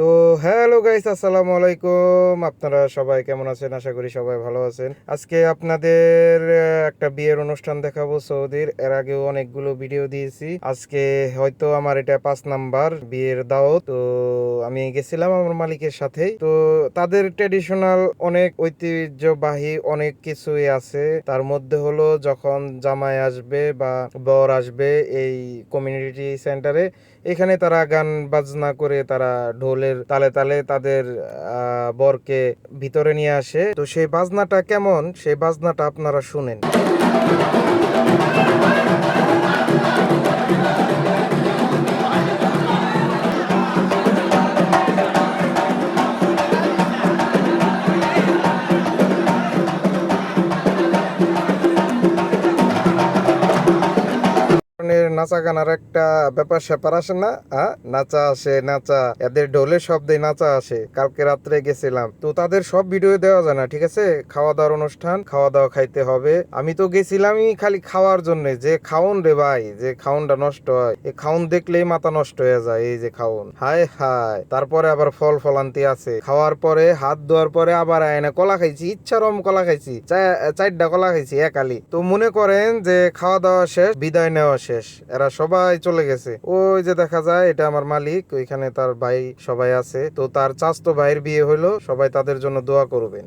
তো hello guys, আসসালামু আলাইকুম। আপনারা সবাই কেমন আছেন? আশা করি সবাই ভালো আছেন। আজকে আপনাদের একটা বিয়ের অনুষ্ঠান দেখাবো সৌদির। এর আগেও অনেকগুলো ভিডিও দিয়েছি। আজকে হয়তো আমার এটা পাঁচ নাম্বার বিয়ের দাওয়াত। তো আমি গেছিলাম আমার মালিকের সাথেই। তো তাদের ট্রেডিশনাল অনেক ঐতিহ্যবাহী অনেক কিছুই আছে। তার মধ্যে হলো যখন জামাই আসবে বা বর আসবে এই কমিউনিটি সেন্টারে এখানে তারা গান বাজনা করে তারা ঢোলের তালে তালে তাদের বরকে ভিতরে নিয়ে আসে। তো সেই বাজনাটা কেমন? সেই বাজনাটা আপনারা শুনেন। নাচা গানার একটা ব্যাপার স্যাপার আসে না হ্যাঁ নাচা আসে, নাচা। এদের ঢোলের শব্দে নাচা আসে। কালকে রাত্রে গেছিলাম। তো তাদের সব ভিডিও দেওয়া যায় না, ঠিক আছে? খাওয়া দাওয়ার অনুষ্ঠান খাওয়া দাওয়া খাইতে হবে। আমি তো গেছিলামই খালি খাওয়ার জন্য। যে খাউন রে ভাই, যে খাউনটা নষ্ট হয়। এই খাউন দেখলেই মাথা নষ্ট হয়ে যায়, এই যে খাউন। হায় হায়। তারপরে আবার ফল ফলান্তি আছে। খাওয়ার পরে, হাত ধোয়ার পরে আবার আয়না কলা খাইছি, ইচ্ছারম কলা খাইছি। চারটা কলা খাইছি, একালি। তো মনে করেন যে খাওয়া দাওয়া শেষ, বিদায় নেওয়া শেষ। এরা সবাই চলে গেছে। ওই যে দেখা যায়, এটা আমার মালিক, ওইখানে তার ভাই সবাই আছে। তো তার চাস্তো ভাইয়ের বিয়ে হইল, সবাই তাদের জন্য দোয়া করবেন।